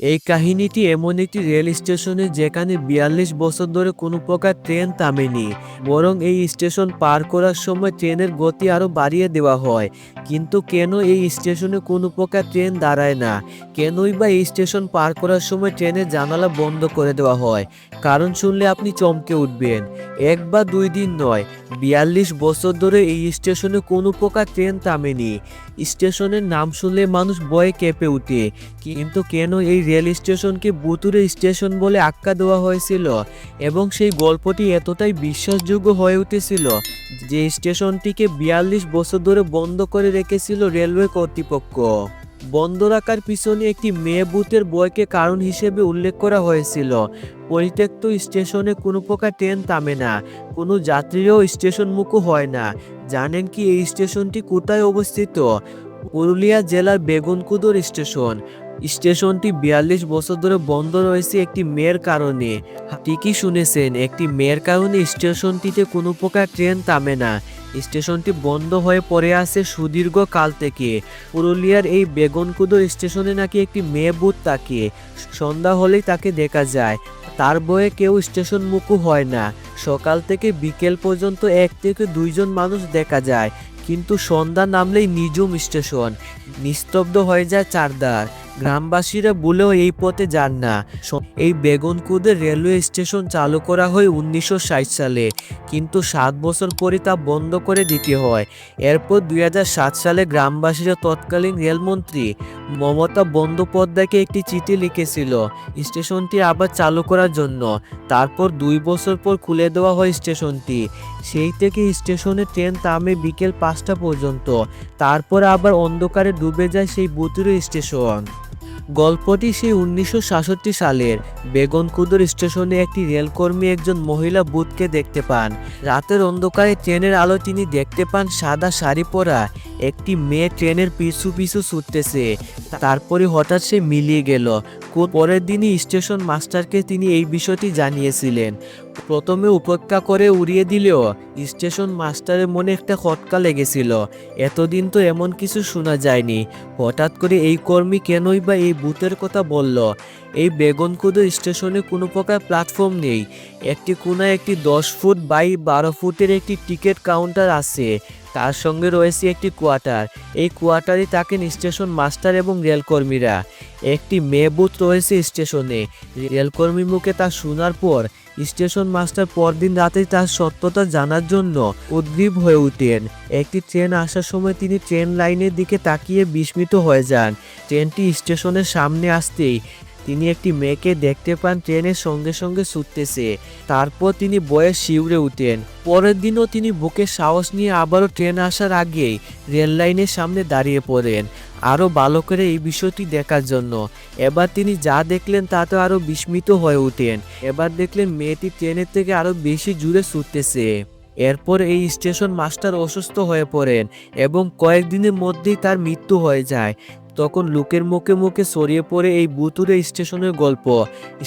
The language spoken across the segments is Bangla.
এই কাহিনীটি এমন একটি রেল স্টেশনে যেখানে বিয়াল্লিশ বছর ধরে কোনো প্রকার ট্রেন থামেনি, বরং এই স্টেশন পার করার সময় ট্রেনের গতি আরও বাড়িয়ে দেওয়া হয়। কিন্তু কেন এই স্টেশনে কোনো প্রকার ট্রেন দাঁড়ায় না? কেনই বা এই স্টেশন পার করার সময় ট্রেনের জানালা বন্ধ করে দেওয়া হয়? কারণ শুনলে আপনি চমকে উঠবেন। এক বা দুই দিন নয়, বিয়াল্লিশ বছর ধরে এই স্টেশনে কোনো প্রকার ট্রেন থামেনি। স্টেশনের নাম শুনলে মানুষ বয়ে কেঁপে উঠে কিন্তু কেন এই রেল স্টেশনকে বুতুরে স্টেশন বলে আখ্যা দেওয়া হয়েছিল এবং সেই গল্পটি এতটাই বিশ্বাসযোগ্য হয়ে উঠেছিল যে স্টেশনটিকে বিয়াল্লিশ বছর ধরে বন্ধ করে রেখেছিল রেলওয়ে কর্তৃপক্ষ। বন্ধ রাখার পিছনে একটি মেয়ে বুথের বয়কে কারণ হিসেবে উল্লেখ করা হয়েছিল। পরিত্যক্ত স্টেশনে কোনো প্রকার ট্রেন থামে না, কোনো যাত্রীও স্টেশন মুখো হয় না। জানেন কি এই স্টেশনটি কোথায় অবস্থিত? পুরুলিয়া জেলার বেগুনকুদর স্টেশন। স্টেশনটি বিয়াল্লিশ বছর ধরে বন্ধ রয়েছে একটি মেয়ের কারণে। ঠিকই শুনেছেন, একটি মেয়ের কারণে স্টেশনটিতে কোনো প্রকার ট্রেন থামে না। স্টেশনটি বন্ধ হয়ে পড়ে আছে সুদীর্ঘ কাল থেকে। পুরুলিয়ার এই বেগুনকুদর স্টেশনে নাকি একটি মেয়ে বুথ থাকে। সন্ধ্যা হলেই তাকে দেখা যায়। তার বয়ে কেউ স্টেশন মুখো হয় না। সকাল থেকে বিকেল পর্যন্ত এক থেকে দুইজন মানুষ দেখা যায়। কিন্তু সন্ধ্যা নামলেই নিজুম স্টেশন। নিস্তব্ধ হয়ে যায় চারদার গ্রামবাসীরা বলেও এই পথে যান না। এই বেগুনকুদে রেলওয়ে স্টেশন চালু করা হয় উনিশশো ষাট সালে। কিন্তু সাত বছর পরে তা বন্ধ করে দিতে হয়। এরপর দুই হাজার সাত সালে গ্রামবাসীরা তৎকালীন রেলমন্ত্রী মমতা বন্দ্যোপাধ্যায়কে একটি চিঠি লিখেছিল, স্টেশনটি আবার চালু করার জন্য। তারপর দুই বছর পর খুলে দেওয়া হয় স্টেশনটি। সেই থেকে স্টেশনে ট্রেন থামে বিকেল পাঁচটা পর্যন্ত। তারপর আবার অন্ধকারে ডুবে যায় সেই বুতুরে স্টেশন। গল্পটি সেই উনিশশো সাতষট্টি সালের বেগনকুদর স্টেশনে একটি রেলকর্মী একজন মহিলা বুথকে দেখতে পান। রাতের অন্ধকারে ট্রেনের আলো তিনি দেখতে পান, সাদা শাড়ি পরা একটি মেয়ে ট্রেনের পিছু পিছু ছুটতেছে। তারপরে হঠাৎ সে মিলিয়ে গেল। পরের দিনই স্টেশন মাস্টারকে তিনি এই বিষয়টি জানিয়েছিলেন। প্রথমে উপেক্ষা করে উড়িয়ে দিলেও স্টেশন মাস্টারের মনে একটা খটকা লেগেছিল। এতদিন তো এমন কিছু শোনা যায়নি। হঠাৎ করে এই কর্মী কেনই বা এই বুথের কথা বলল? এই বেগনকুদো স্টেশনে কোনো প্রকার প্ল্যাটফর্ম নেই। একটি কোনায় একটি দশ ফুট বাই বারো ফুটের একটি টিকিট কাউন্টার আছে। তার সঙ্গে রয়েছে একটি কোয়ার্টার। এই কোয়ার্টারে থাকেন স্টেশন মাস্টার এবং রেলকর্মীরা। একটি মেয়ে বুথ রয়েছে স্টেশনে। রেলকর্মীর মুখে তা শোনার পর স্টেশন মাস্টার পরদিন রাতে তার সত্যতা জানার জন্য উদ্গ্রীব হয়ে উঠেন। একটি ট্রেন আসার সময় তিনি ট্রেন লাইনের দিকে তাকিয়ে বিস্মিত হয়ে যান। ট্রেনটি স্টেশনের সামনে আসতেই তিনি একটি মেয়েকে দেখতে পান ট্রেনের সঙ্গে সঙ্গে ছুটতেছে। তারপর তিনি বয়ে শিউরে উঠেন। পরের দিনও তিনি বুকে সাহস নিয়ে আবারও ট্রেন আসার আগেই রেল লাইনের সামনে দাঁড়িয়ে পড়েন। আরও ভালো করে এই বিষয়টি দেখার জন্য। এবার তিনি যা দেখলেন তাতে আরও বিস্মিত হয়ে উঠেন। এবার দেখলেন মেয়েটি ট্রেনের থেকে আরও বেশি জুড়ে ছুটতেছে। এরপর এই স্টেশন মাস্টার অসুস্থ হয়ে পড়েন এবং কয়েকদিনের মধ্যেই তার মৃত্যু হয়ে যায়। তখন লোকের মুখে মুখে ছড়িয়ে পড়ে এই বুতুরে স্টেশনের গল্প।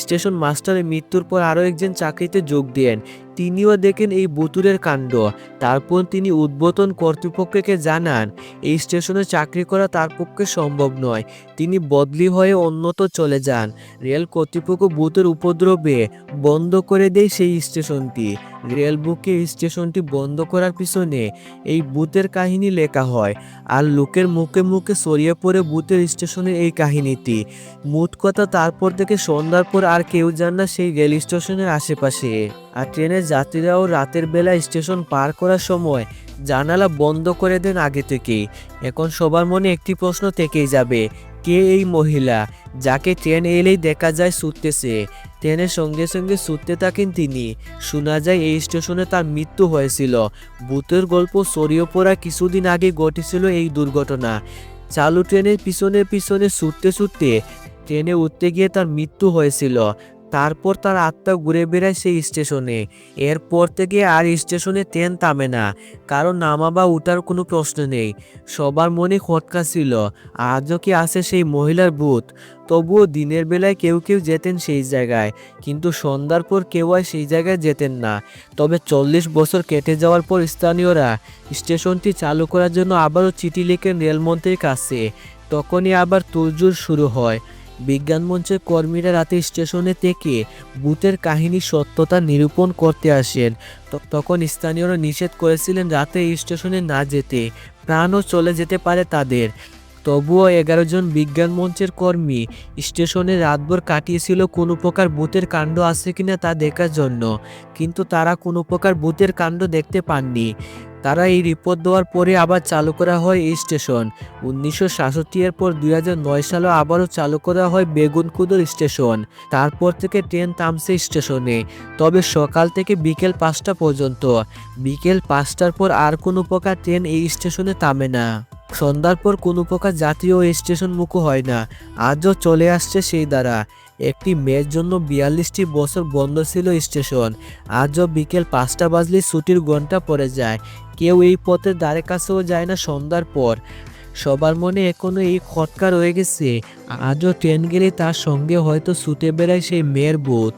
স্টেশন মাস্টারের মৃত্যুর পর আরও একজন চাকরিতে যোগ দেন। তিনিও দেখেন এই বুতুরের কাণ্ড। তারপর তিনি উদ্বোধন কর্তৃপক্ষকে জানান, এই স্টেশনে চাকরি করা তার পক্ষে সম্ভব নয়। তিনি বদলি হয়ে অন্যত চলে যান। রেল কর্তৃপক্ষ বুথের উপদ্রবে বন্ধ করে দেয় সেই স্টেশনটি। রেল বুকে স্টেশনটি বন্ধ করার পিছনে এই বুথের কাহিনী লেখা হয় আর লোকের মুখে মুখে ছড়িয়ে পড়ে বুথের স্টেশনের এই কাহিনীটি। মোট কথা তারপর থেকে সন্ধ্যার পর আর কেউ যান না সেই রেল স্টেশনের আশেপাশে। আর ট্রেনের যাত্রীরাও রাতের বেলা স্টেশন পার করার সময় জানালা বন্ধ করে দেন আগে থেকেই এখন সবার মনে একটি প্রশ্ন থেকেই যাবে, কে এই মহিলা যাকে ট্রেন এলেই দেখা যায় ছুটতেছে? ট্রেনের সঙ্গে সঙ্গে ছুটতে থাকেন তিনি। শোনা যায় এই স্টেশনে তার মৃত্যু হয়েছিল। ভূতের গল্প ছড়িয়ে পড়া কিছুদিন আগে ঘটেছিল এই দুর্ঘটনা। চালু ট্রেনের পিছনে পিছনে ছুটতে ছুটতে ট্রেনে উঠতে গিয়ে তার মৃত্যু হয়েছিল। তারপর তার আত্মা ঘুরে বেড়ায় সেই স্টেশনে। এরপর থেকে আর স্টেশনে ট্রেন থামে না, কারণ নামা বা উঠার কোনো প্রশ্ন নেই। সবার মনে খটকা ছিল, আজও কি আছে সেই মহিলার ভূত? তবুও দিনের বেলায় কেউ কেউ যেতেন সেই জায়গায়, কিন্তু সন্ধ্যার পর কেউ আর সেই জায়গায় যেতেন না। তবে চল্লিশ বছর কেটে যাওয়ার পর স্থানীয়রা স্টেশনটি চালু করার জন্য আবারও চিঠি লিখেন রেলমন্ত্রীর কাছে, তখনই আবার তোড়জোড় শুরু হয়। বিজ্ঞান মঞ্চের কর্মীরা রাতে স্টেশনে থেকে বুথের কাহিনী সত্যতা নিরূপণ করতে আসেন। তখন স্থানীয়রা নিষেধ করেছিলেন রাতে স্টেশনে না যেতে, প্রাণও চলে যেতে পারে তাদের। তবুও এগারো জন বিজ্ঞান মঞ্চের কর্মী স্টেশনে রাতভর কাটিয়েছিল, কোনো প্রকার বুথের কাণ্ড আছে কিনা তা দেখার জন্য। কিন্তু তারা কোনো প্রকার বুথের কাণ্ড দেখতে পাননি। তারা এই রিপোর্ট দেওয়ার পরে আবার চালু করা হয় এই স্টেশন। উনিশশো সাতষট্টি এর পর দুই সালে আবারও চালু করা হয় বেগুনকুদর স্টেশন। তারপর থেকে ট্রেন থামছে স্টেশনে। তবে সকাল থেকে বিকেল পাঁচটা পর্যন্ত। বিকেল পাঁচটার পর আর কোনো প্রকার ট্রেন এই স্টেশনে থামে না। সন্ধ্যার পর কোনো প্রকার জাতীয় স্টেশন মুখো হয় না। আজও চলে আসছে সেই দ্বারা। একটি মেয়ের জন্য বিয়াল্লিশটি বছর বন্ধ ছিল স্টেশন। আজও বিকেল পাঁচটা বাজলে ছুটির ঘণ্টা পড়ে যায়। কেউ এই পথে দ্বারে কাছেও যায় না সন্ধ্যার পর। সবার মনে এখনও এই খটকা রয়ে গেছে। আজও ট্রেন গেলে তার সঙ্গে হয়তো ছুটে বেড়ায় সেই মেয়ের বোধ।